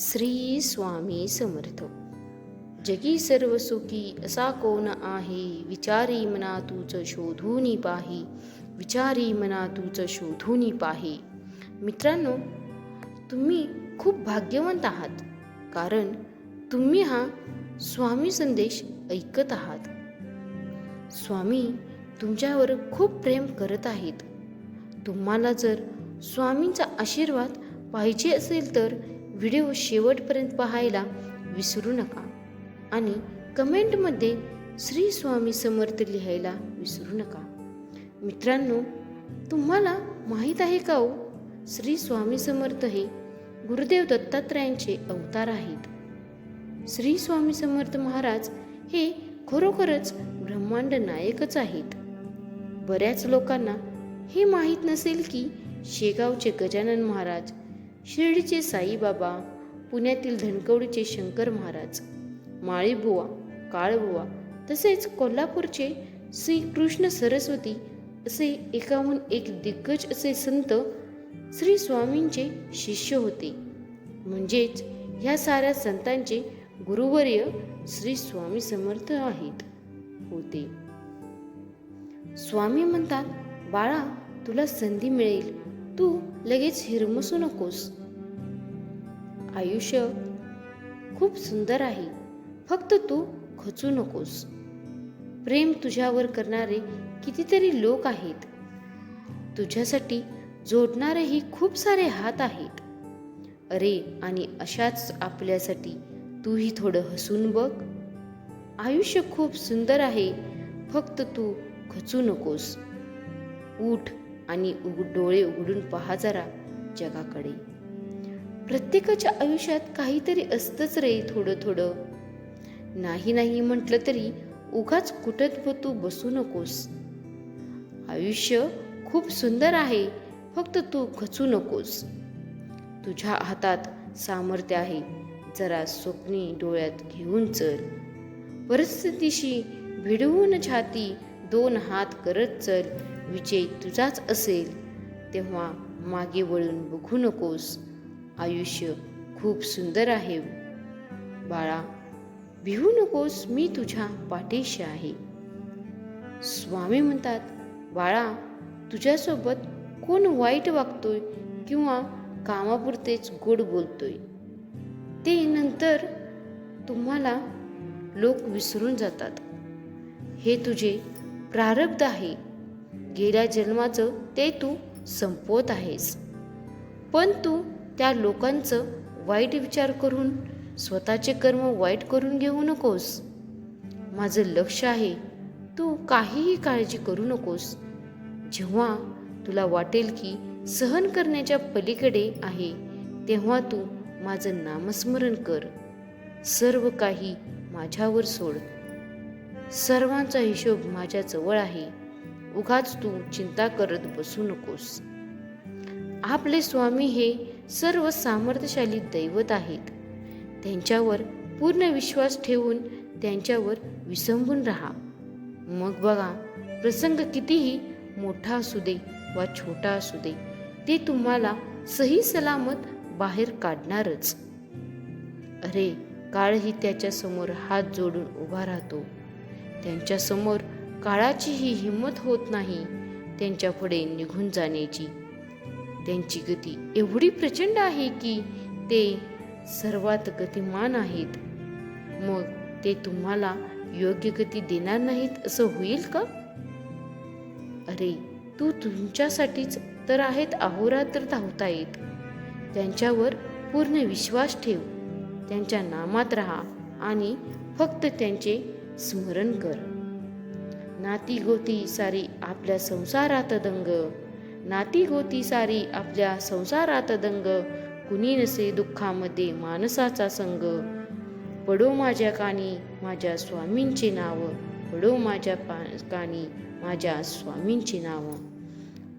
श्री स्वामी समर्थ. जगी सर्व सुखी असा कोण आहे? विचारी मना तूच शोधूनी पाही. विचारी मना तूच शोधूनी पाही. मित्रांनो तुम्ही खूप भाग्यवंत आहात. कारण तुम्ही हा स्वामी संदेश ऐकत आहात. स्वामी तुमच्यावर खूप प्रेम करत आहेत. तुम्हाला जर स्वामींचा आशीर्वाद पाहिजे असेल तर व्हिडिओ शेवटपर्यंत पाहायला विसरू नका आणि कमेंटमध्ये श्री स्वामी समर्थ लिहायला विसरू नका. मित्रांनो तुम्हाला माहीत आहे का हो? श्री स्वामी समर्थ हे गुरुदेव दत्तात्रयांचे अवतार आहेत. श्री स्वामी समर्थ महाराज हे खरोखरच ब्रह्मांड नायकच आहेत. बऱ्याच लोकांना हे माहीत नसेल की शेगावचे गजानन महाराज शिर्डीचे साईबाबा पुण्यातील धनकवडीचे शंकर महाराज माळीबुवा काळबुवा तसेच कोल्हापूरचे श्री कृष्ण सरस्वती असे एकाहून एक दिग्गज असे संत श्री स्वामींचे शिष्य होते. म्हणजेच ह्या साऱ्या संतांचे गुरुवर्य श्री स्वामी समर्थ आहेत होते. स्वामी म्हणतात बाळा तुला संधी मिळेल. तू लगेच हिरमसू नकोस. आयुष्य खूप सुंदर आहे फक्त तू खचू नकोस. प्रेम तुझ्यावर करणारे कितीतरी लोक आहेत. तुझ्यासाठी जोडणारेही खूप सारे हात आहेत. अरे आणि अशाच आपल्यासाठी तूही थोडं हसून बघ. आयुष्य खूप सुंदर आहे फक्त तू खचू नकोस. उठ आणि उघ डोळे उघडून पहा जरा जगाकडे. प्रत्येकाच्या आयुष्यात काहीतरी असतंच रे थोडं थोडं नाही नाही म्हटलं तरी उगाच कुठत तू बसू नकोस. आयुष्य खूप सुंदर आहे फक्त तू खचू नकोस. तुझ्या हातात सामर्थ्य आहे जरा स्वप्नी डोळ्यात घेऊन चल. परिस्थितीशी भिडवून छाती दोन हात करत चल. विजय तुझाच असेल तेव्हा मागे वळून बघू नकोस. आयुष्य खूप सुंदर आहे. बाळा भिवू नकोस मी तुझ्या पाठीशी आहे. स्वामी म्हणतात बाळा तुझ्यासोबत कोण वाईट वागतोय किंवा कामापुरतेच गोड बोलतोय? ते नंतर तुम्हाला लोक विसरून जातात. हे तुझे प्रारब्ध आहे. गेल्या जन्माचं ते तू संपवत आहेस. पण तू त्या लोकांचं वाईट विचार करून स्वतःचे कर्म वाईट करून घेऊ नकोस. माझं लक्ष आहे तू काहीही काळजी करू नकोस. जेव्हा तुला वाटेल की सहन करण्याच्या पलीकडे आहे तेव्हा तू माझं नामस्मरण कर. सर्व काही माझ्यावर सोड. सर्वांचा हिशोब माझ्याजवळ आहे. उगाच तू चिंता करत बसू नकोस. आपले स्वामी हे सर्व सामर्थ्यशाली दैवत आहेत. त्यांच्यावर पूर्ण विश्वास ठेवून त्यांच्यावर विसंबून राहा. मग बघा प्रसंग कितीही मोठा असू दे वा छोटा असू दे ते तुम्हाला सही सलामत बाहेर काढणारच. अरे काळही त्याच्यासमोर हात जोडून उभा राहतो. त्यांच्यासमोर काळाचीही हिंमत होत नाही त्यांच्या पुढे निघून जाण्याची. त्यांची गती एवढी प्रचंड आहे की ते सर्वात गतिमान आहेत. मग ते तुम्हाला योग्य गती देणार नाहीत असं होईल का? अरे तू तुमच्यासाठीच तर आहेत अहोरात्र धावतायत. त्यांच्यावर पूर्ण विश्वास ठेव. त्यांच्या नामात राहा आणि फक्त त्यांचे स्मरण कर. नाती गोती सारी आपल्या संसारात दंग. नाती गोती सारी आपल्या संसारात दंग. कुणी नसे दुःखामध्ये माणसाचा संग. पडो माझ्या कानी माझ्या स्वामींचे नाव. पडो माझ्या पा कानी माझ्या स्वामींचे नाव.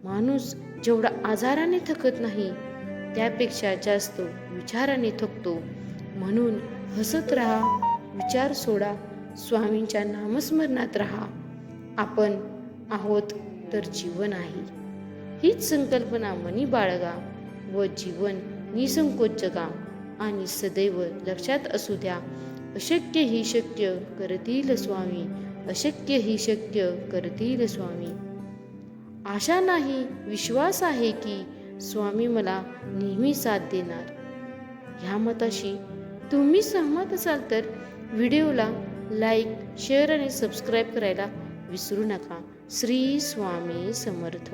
माणूस जेवढा आजाराने थकत नाही त्यापेक्षा जास्त विचाराने थकतो. म्हणून हसत राहा विचार सोडा स्वामींच्या नामस्मरणात राहा. आपण आहोत तर जीवन आहे. हीच संकल्पना मनी बाळगा व जीवन निसंकोच जगा आणि सदैव लक्षात असू द्या. अशक्य ही शक्य करतील स्वामी अशक्य ही शक्य करतील स्वामी. आशा नाही विश्वास आहे की स्वामी मला नेहमी साथ देणार. ह्या मताशी तुम्ही सहमत असाल तर व्हिडिओला लाईक शेअर आणि सबस्क्राईब करायला विसरू नका. श्री स्वामी समर्थ.